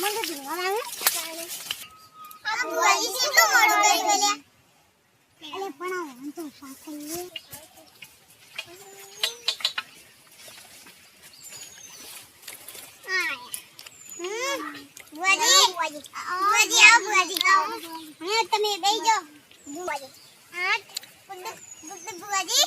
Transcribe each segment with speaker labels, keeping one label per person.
Speaker 1: મને તો
Speaker 2: જીવવા આવે આ બુઆજી તમે બેસી જાઓ. બુઆજી આઠ બુઆજી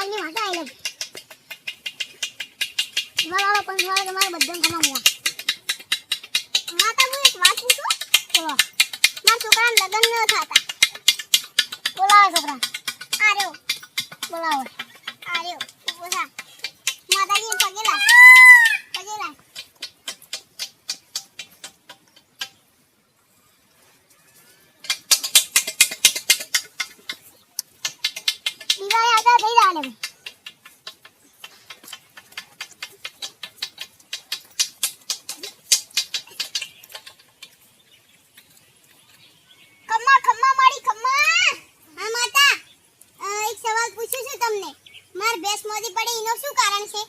Speaker 1: મજાકની વાત આઈ લવ. વાળા પણ વાળા તમારે બધાને ખમા મુવા.
Speaker 2: માતા હું એક વાત પૂછું
Speaker 1: બોલો.
Speaker 2: મારા છોકરાને લગ્ન ન થતા
Speaker 1: બોલાવો છોકરા.
Speaker 2: છું તમને. માર ભેંસ મોદી પડે એનો શું કારણ છે?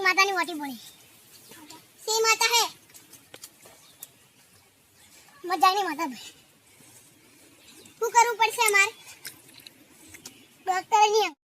Speaker 1: માતાની મોટી બોલી
Speaker 2: સી માતા હે
Speaker 1: મજાકની માતા ભાઈ.
Speaker 2: શું કરવું પડશે અમારે?
Speaker 1: ડોક્ટરની